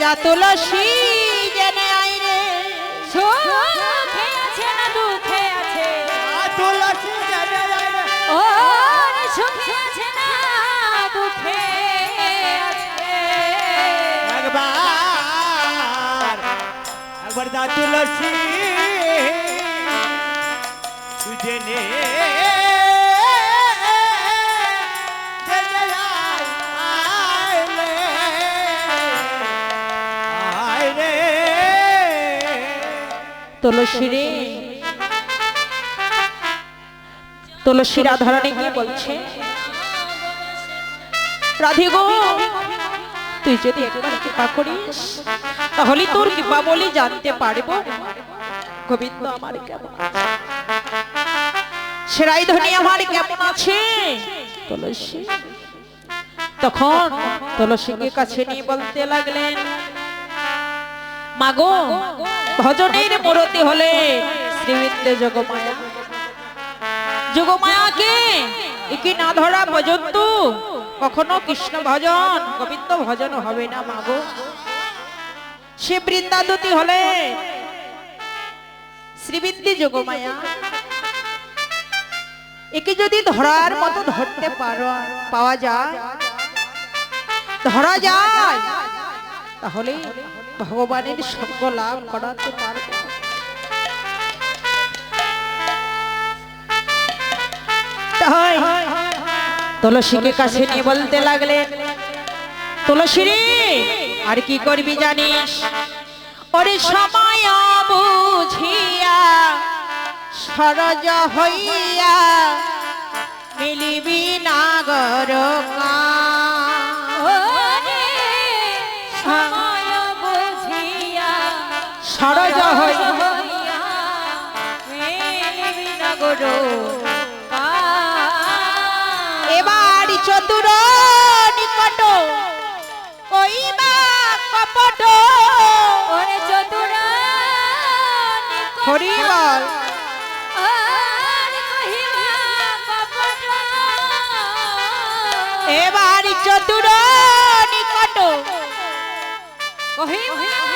যা তুলসী জেনে আই রে। সুখে আছে না দুঃখে আছে? তুলসী জেনে আয় রে। ও সুখে আছে না দুঃখে আছে? একবার একবার যা তুলসী জেনে তুলসী তুলসী গিয়ে বলছে তুই যদি একবার কৃপা করিস, তাহলে তোর কৃপা বলে জানতে পারব। গোবিন্দ, আমার কেমন সেরাই ধনী আমার কেমন আছে? তুলসী। তখন তুলসীকে কাছে নিয়ে বলতে লাগলেন মাগো, ভজনের মূরতি হলে শ্রীবৃন্দে যোগমায়া। যোগমায়া যোগমায়াকে একে না ধরা ভজন পর্যন্ত কখনো কৃষ্ণ ভজন, গোবিন্দ ভজন হবে না মাগো। সে বৃন্দাদতি হলে শ্রীবৃন্দি যোগমায়া। একে যদি ধরার মতো ধরতে পারো, পাওয়া যায়, ধরা যায়, তাহলে ভগবানের সঙ্গ লাভ করাতে পারব তুলসীকে কাছে নিয়ে বলতে লাগলেন তুলসী রে আর কি করবি জানিস? ওরে সময় বুঝিয়া সরজ হইয়া মিলিবি নাগর সময় হইয়া মেলিবি নগর এবার চতুর নিকট কইবা কপট। ওরে চতুরা হরি বল এবার চতুর নিকট আবার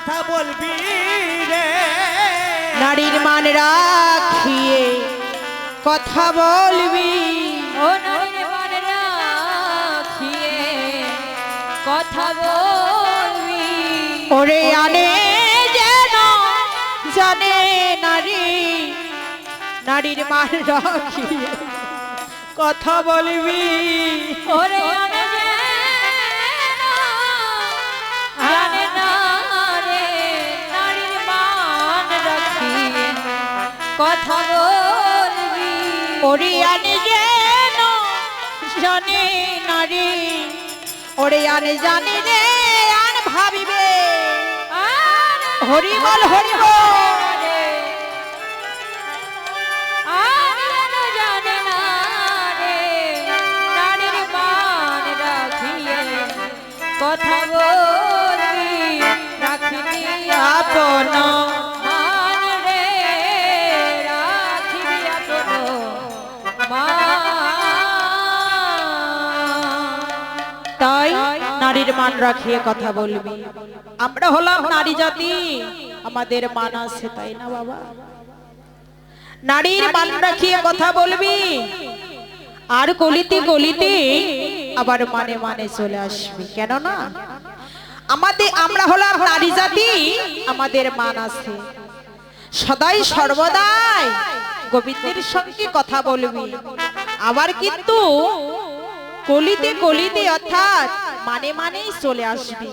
কথা বলবি রে? নারীর মান রাখিয়ে কথা বলবি। ও নারীর মান রাখিয়ে কথা বলবি। ওরে আনে যেন জানে নারী। নারীর মান রাখিয়ে কথা বলবি। ওরে কথা বলবি? ওরে আনে যেন জানে নারী ওরে আনে জানি রে আন ভাবিবে। হরি বল হরি বল কথা বলবি রাখিবি আপন। তাই নারীর মান রাখিয়ে কথা বলবি। আমরা হলাম নারী জাতি, আমাদের মান আছে, তাই না বাবা? নারীর মান রাখিয়ে কথা বলবি, আর গলিতে গলিতে আবার মানে মানে চলে আসবি, কেন না? আমাদের, আমরা হলাম নারী জাতি, আমাদের মান আছে। সদাই সর্বদাই গোবিন্দের সঙ্গে কথা বলবি। আবার কিন্তু কলিতে কলিতে অর্থাৎ মানে মানেই চলে আসবি।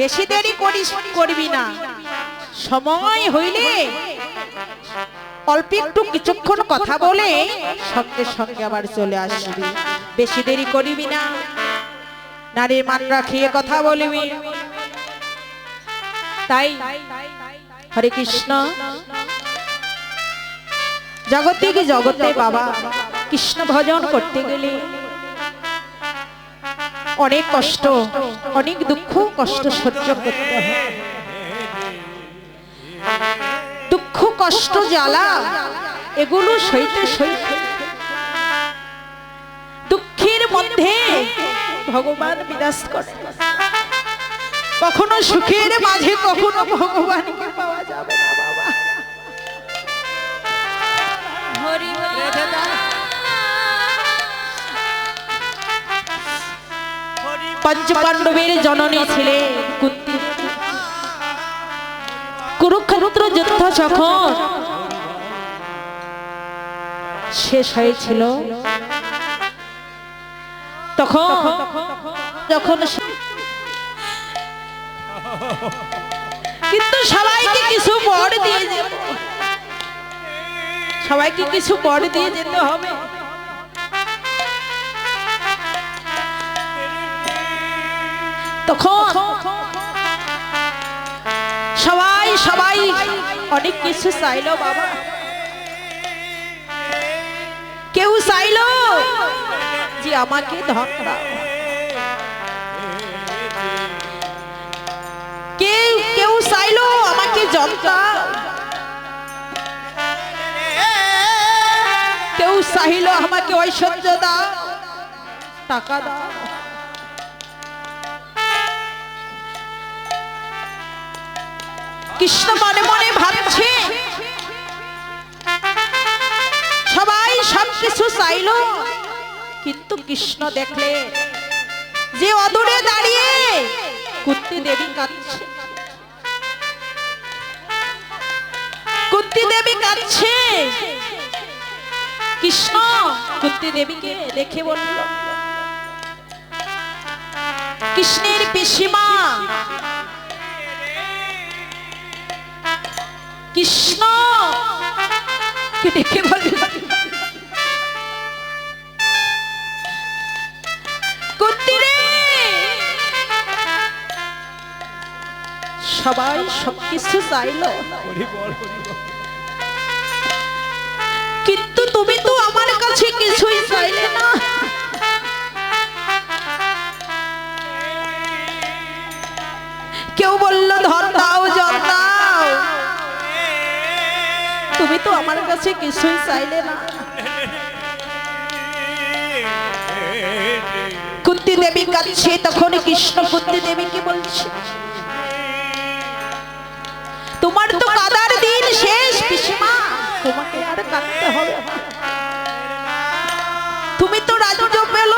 বেশি দেরি করিস, করবি না। সময় হইলে অল্প একটু কিছুক্ষণ কথা বলে সঙ্গে সঙ্গে আবার চলে আসবি। বেশি দেরি করিবি না। নারীর মান রাখিয়ে কথা বলবি। তাই হরে কৃষ্ণ। জগতে কি জগতে বাবা কৃষ্ণ ভজন করতে গেলে অনেক কষ্ট অনেক দুঃখ কষ্ট সহ্য করতে হয়। দুঃখ কষ্ট জ্বালা এগুলো সইতে সইতে। দুঃখের মধ্যে ভগবান বিরাজ করে। কখনো সুখের মাঝে কখনো ভগবানকে পাওয়া যাবে না বাবা। হরি পঞ্চ পাণ্ডবের জননী ছিলেন কুন্তি কুরুক্ষেত্র যুদ্ধ যখন শেষ হয়েছিল, তখন যখন কিন্তু সবাইকে কিছু বর দিয়ে সবাইকে কিছু বর দিয়ে যেতে হবে। তখন সবাই সবাই অনেক কিছু চাইলো, বাবা। কেউ চাইলো যে আমাকে ধন দাও। কেউ কেউ চাইলো আমাকে দাও কেউ চাইলো আমাকে ঐশ্বর্য দাও টাকা দাও। কৃষ্ণ মনে মনে ভাবছে। সবাই সব কিছু চাইলো, কিন্তু কৃষ্ণ দেখলে যে অদূরে দাঁড়িয়ে কুত্তি দেবী কাঁদছে। কুন্তি দেবী কাঁদছে। কৃষ্ণ কুন্তি দেবীকে দেখে বলল, কৃষ্ণের পিসিমা কৃষ্ণ। কে সবাই সবকিছু চাইলো। কিন্তু তুমি তো আমার কাছে কিছুই চাইলে না। কেউ বলল ধন তো আমার কাছে কিছুই চাইলে না। কুন্তি দেবী কাঁদছে তখন কৃষ্ণ কুন্তি দেবীকে বলছে? তোমার তো কাদার দিন শেষ, পিসিমা। তোমাকে আর কাঁদতে হবে তুমি তো রাজ্য পেল,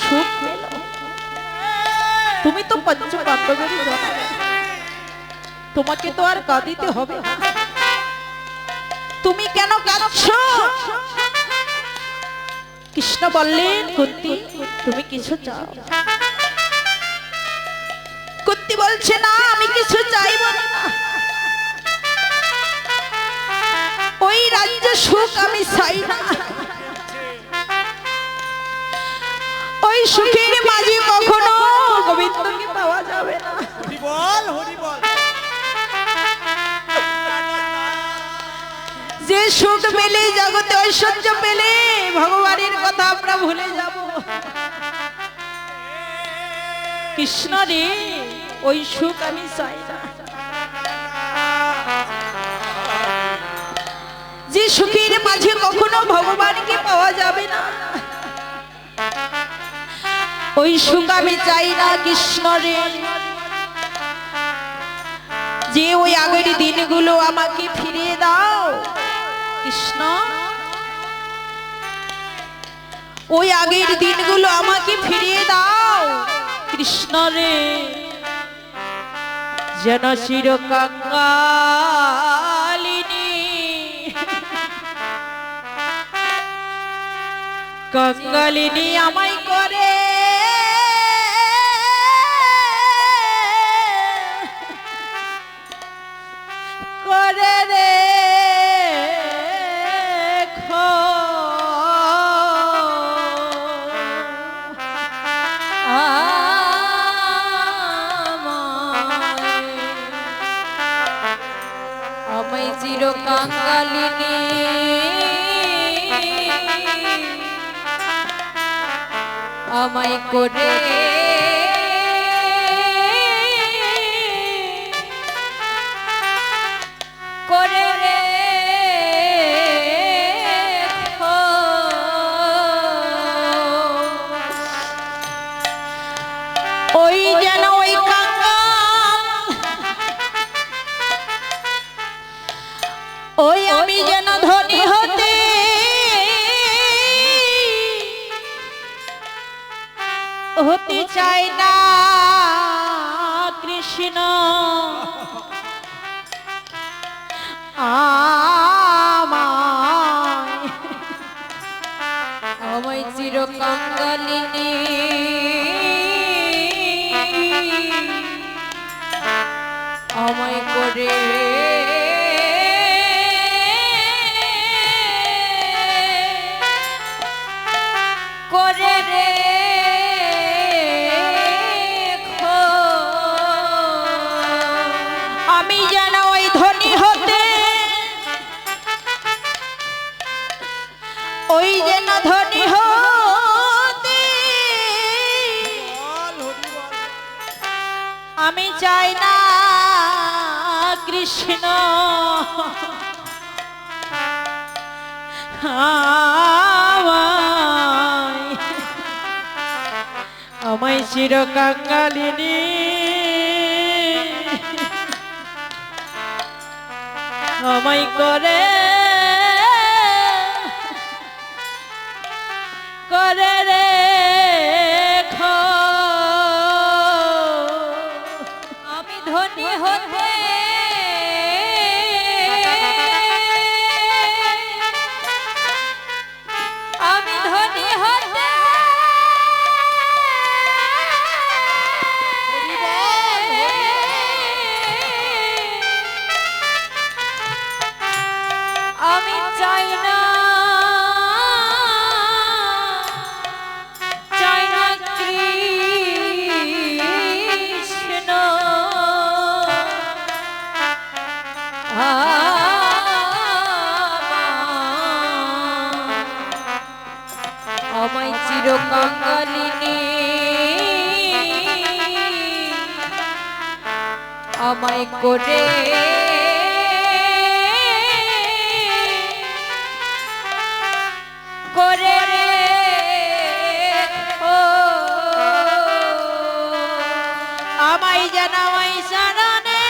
সুখ পেল। তুমি তো পঞ্চ পাণ্ডবেরই। তোমাকে তো আর কাঁদিতে হবে না। তুমি কেন কাঁদছো? কৃষ্ণ বললেন কুন্তি তুমি কিছু চাও কুন্তি বলছে, না, আমি কিছু চাইব না। ওই রাজ্য সুখ আমি চাই না। ওই সুখের মাঝে কখনো গোবিন্দকে পাওয়া যাবে না। হরি বল হরি বল। সুখ পেলে, জগতে ঐশ্বর্য পেলে, ভগবানের কথা আমরা ভুলে যাব। কৃষ্ণ রে, ওই সুখ আমি চাই না। যে সুখের মাঝে কখনো ভগবানকে পাওয়া যাবে না। ওই সুখ আমি চাই না, কৃষ্ণ রে। যে ওই আগের দিনগুলো আমাকে ফিরিয়ে দাও। কৃষ্ণ। ওই আগের দিনগুলো আমাকে ফিরিয়ে দাও। কৃষ্ণ রে, যেন চির কাঙ্গালিনী কঙ্গালিনী আমায় করে। করে রে। সময় করে অময় চির কঙ্গলিনী আমায় করে আমি চাই না কৃষ্ণ। আমায় চিরকাঙ্গালিনী। আমায় করে হয়ে আমায় করে। করে ও। আমায় যেন আমায় শরণে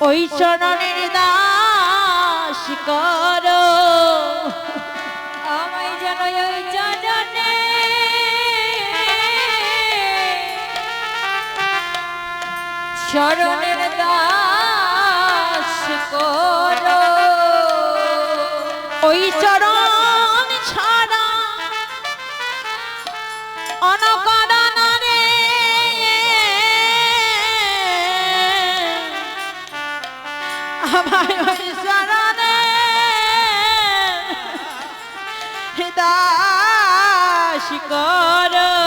ওই শরণের দাস কর। চরণের দাস করো। ওই চরণ ছাড়া অনকরণরে আমার ওই চরণে দাস করো।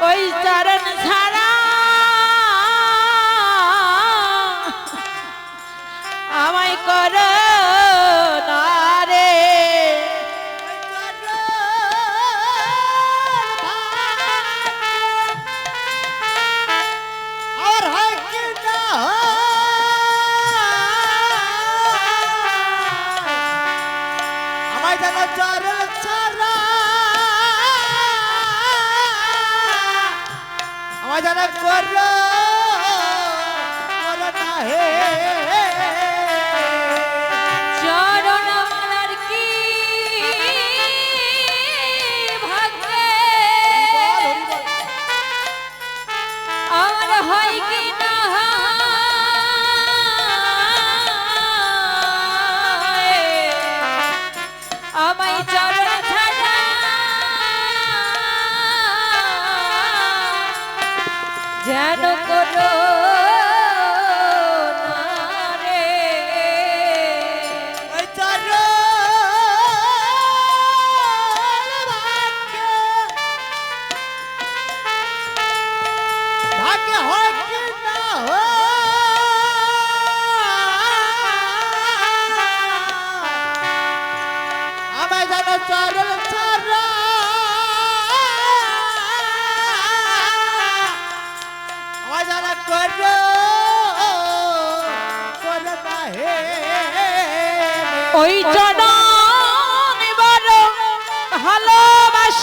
ওই চরণ ছাড়া Corro.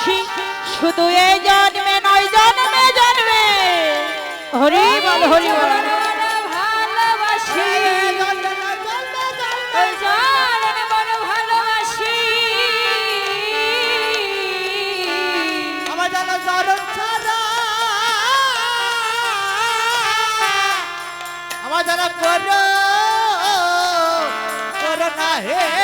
আছি শুধু এই জন্মে নয় জন্মে জন্মে। হরি বল হরি বল। আমার যারা করো করো না হে